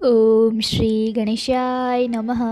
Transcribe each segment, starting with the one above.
ઓમ શ્રી ગણેશાય નમઃ.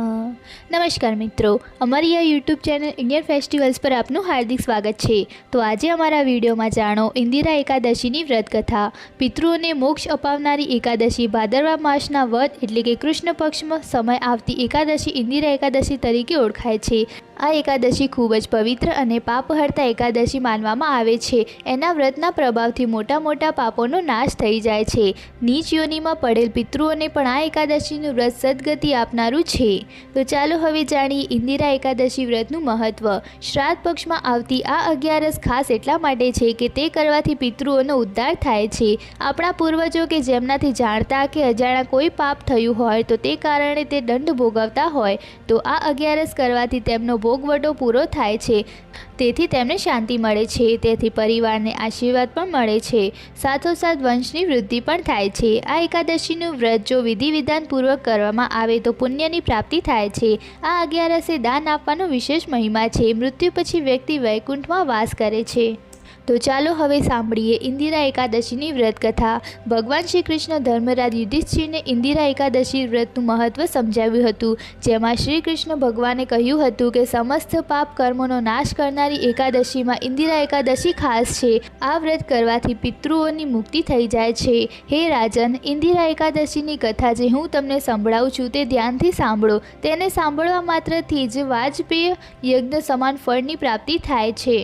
નમસ્કાર મિત્રો, અમારી આ યુટ્યુબ ચેનલ ઇન્ડિયન ફેસ્ટિવલ્સ પર આપનું હાર્દિક સ્વાગત છે. તો આજે અમારા વિડીયોમાં જાણો ઇન્દિરા એકાદશીની વ્રત કથા પિતૃઓને મોક્ષ અપાવનારી એકાદશી ભાદરવા માસના વધ એટલે કે કૃષ્ણ પક્ષમાં સમય આવતી એકાદશી ઇન્દિરા એકાદશી તરીકે ઓળખાય છે. આ એકાદશી ખૂબ જ પવિત્ર અને પાપહર્તા એકાદશી માનવામાં આવે છે. એના વ્રતના પ્રભાવથી મોટા મોટા પાપોનો નાશ થઈ જાય છે. નીચ યોનિમાં પડેલ પિતૃઓને પણ આ એકાદશીનું વ્રત સદગતિ આપનારું છે. તો ચાલો હવે જાણીએ ઇન્દિરા એકાદશી વ્રતનું મહત્વ. શ્રાદ્ધ પક્ષમાં આવતી આ અગિયારસ ખાસ એટલા માટે છે કે તે કરવાથી પિતૃઓનો ઉદ્ધાર થાય છે. આપણા પૂર્વજો કે જેમનાથી જાણતા કે અજાણા કોઈ પાપ થયું હોય તો તે કારણે તે દંડ ભોગવતા હોય, તો આ અગિયારસ કરવાથી તેમનો ભોગવટો પૂરો થાય છે. તેથી તેમને શાંતિ મળે છે, તેથી પરિવારને આશીર્વાદ પણ મળે છે. સાથોસાથ વંશની વૃદ્ધિ પણ થાય છે. આ એકાદશીનું વ્રત જો વિધિ વિધાનપૂર્વક કરવામાં આવે તો પુણ્યની પ્રાપ્તિ થાય છે. આ અગિયારસે દાન આપવાનો વિશેષ મહિમા છે. મૃત્યુ પછી વ્યક્તિ વૈકુંઠમાં વાસ કરે છે. તો ચાલો હવે સાંભળીએ ઇન્દિરા એકાદશીની વ્રત કથા ભગવાન શ્રી કૃષ્ણ ધર્મરાજ યુધિષ્ઠિરને ઇન્દિરા એકાદશી વ્રતનું મહત્ત્વ સમજાવ્યું હતું, જેમાં શ્રી કૃષ્ણ ભગવાને કહ્યું હતું કે સમસ્ત પાપ કર્મોનો નાશ કરનારી એકાદશીમાં ઇન્દિરા એકાદશી ખાસ છે. આ વ્રત કરવાથી પિતૃઓની મુક્તિ થઈ જાય છે. હે રાજન, ઇન્દિરા એકાદશીની કથા જે હું તમને સંભળાવું છું તે ધ્યાનથી સાંભળો. તેને સાંભળવા માત્રથી જ વાજપેય યજ્ઞ સમાન ફળની પ્રાપ્તિ થાય છે.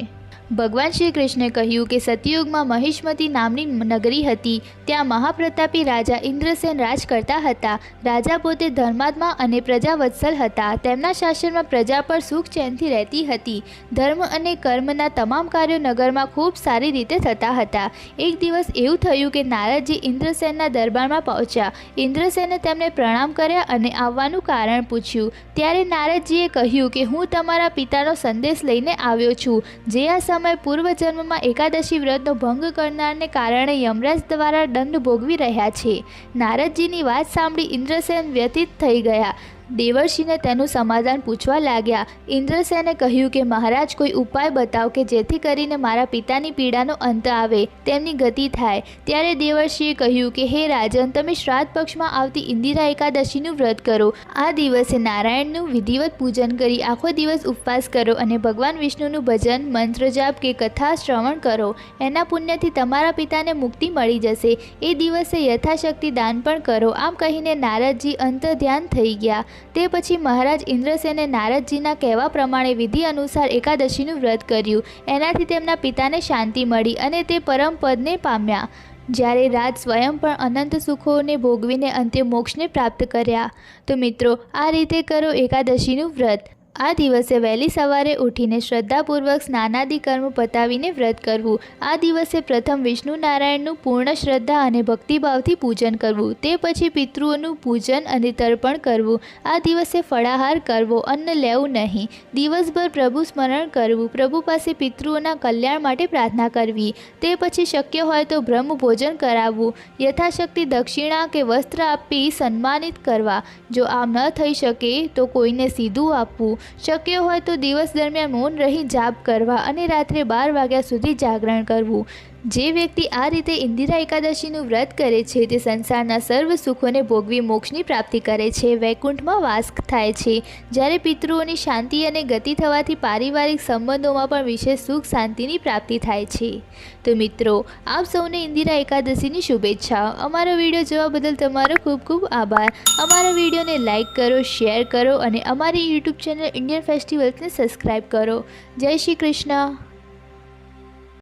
ભગવાન શ્રી કૃષ્ણે કહ્યું કે સતયુગમાં મહિષ્મતી નામની નગરી હતી. ત્યાં મહાપ્રતાપી રાજા ઇન્દ્રસેન રાજ કરતા હતા. રાજા પોતે ધર્માત્મા અને પ્રજાવત્સલ હતા. તેમના શાસનમાં પ્રજા પર સુખ ચેનથી રહેતી હતી. ધર્મ અને કર્મના તમામ કાર્યો નગરમાં ખૂબ સારી રીતે થતા હતા. એક દિવસ એવું થયું કે નારદજી ઇન્દ્રસેનના દરબારમાં પહોંચ્યા. ઇન્દ્રસેને તેમને પ્રણામ કર્યા અને આવવાનું કારણ પૂછ્યું. ત્યારે નારદજીએ કહ્યું કે હું તમારા પિતાનો સંદેશ લઈને આવ્યો છું. જે આ સમય પૂર્વજન્મમાં એકાદશી વ્રતનો ભંગ કરનારને કારણે યમરાજ દ્વારા દંડ ભોગવી રહ્યા છે. નારદજીની વાત સાંભળી ઇન્દ્રસેન વ્યતીત થઈ ગયા. દેવર્ષિને તેનું સમાધાન પૂછવા લાગ્યા. ઇન્દ્રસેને કહ્યું કે, મહારાજ, કોઈ ઉપાય બતાવ કે જેથી કરીને મારા પિતાની પીડાનો અંત આવે, તેમની ગતિ થાય. ત્યારે દેવર્ષિએ કહ્યું કે, હે રાજન, તમે શ્રાદ્ધ પક્ષમાં આવતી ઇન્દિરા એકાદશીનું વ્રત કરો. આ દિવસે નારાયણનું વિધિવત પૂજન કરી આખો દિવસ ઉપવાસ કરો અને ભગવાન વિષ્ણુનું ભજન, મંત્ર જાપ કે કથા શ્રવણ કરો. એના પુણ્યથી તમારા પિતાને મુક્તિ મળી જશે. એ દિવસે યથાશક્તિ દાન પણ કરો. આમ કહીને નારદજી અંત ધ્યાન થઈ ગયા. તે પછી મહારાજ ઇન્દ્રસેને નારદજીના કહેવા પ્રમાણે વિધિ અનુસાર એકાદશીનું વ્રત કર્યું. એનાથી તેમના પિતાને શાંતિ મળી અને તે પરમ પદને પામ્યા. જ્યારે રાજ સ્વયં પણ અનંત સુખોને ભોગવીને અંતે મોક્ષને પ્રાપ્ત કર્યા. તો મિત્રો, આ રીતે કરો એકાદશીનું વ્રત. આ દિવસે વહેલી સવારે ઉઠીને શ્રદ્ધાપૂર્વક સ્નાનાદિ કર્મ પતાવીને વ્રત કરવું. આ દિવસે પ્રથમ વિષ્ણુ નારાયણનું પૂર્ણ શ્રદ્ધા અને ભક્તિભાવથી પૂજન કરવું. તે પછી પિતૃઓનું પૂજન અને તર્પણ કરવું. આ દિવસે ફળાહાર કરવો, અન્ન લેવું નહીં. દિવસભર પ્રભુ સ્મરણ કરવું. પ્રભુ પાસે પિતૃઓના કલ્યાણ માટે પ્રાર્થના કરવી. તે પછી શક્ય હોય તો બ્રહ્મ ભોજન કરાવવું. યથાશક્તિ દક્ષિણા કે વસ્ત્ર આપી સન્માનિત કરવા. જો આમ ન થઈ શકે તો કોઈને સીધું આપવું. શક્ય હોય તો દિવસ દરમિયાન મૌન રહી જાપ કરવા અને રાત્રે બાર વાગ્યા સુધી જાગરણ કરવું. જે વ્યક્તિ આ રીતે ઇન્દિરા એકાદશીનું વ્રત કરે છે, તે સંસારના સર્વ સુખોને ભોગવી મોક્ષની પ્રાપ્તિ કરે છે. વૈકુંઠમાં વાસ થાય છે. જ્યારે પિતૃઓની શાંતિ અને ગતિ થવાથી પારિવારિક સંબંધોમાં પણ વિશેષ સુખ શાંતિની પ્રાપ્તિ થાય છે. તો મિત્રો, આપ સૌને ઇન્દિરા એકાદશીની શુભેચ્છાઓ. અમારો વીડિયો જોવા બદલ તમારો ખૂબ ખૂબ આભાર. અમારા વિડીયોને લાઇક કરો, શેર કરો અને અમારી યુટ્યુબ ચેનલ ઇન્ડિયન ફેસ્ટિવલ્સને સબસ્ક્રાઈબ કરો. જય શ્રી કૃષ્ણ.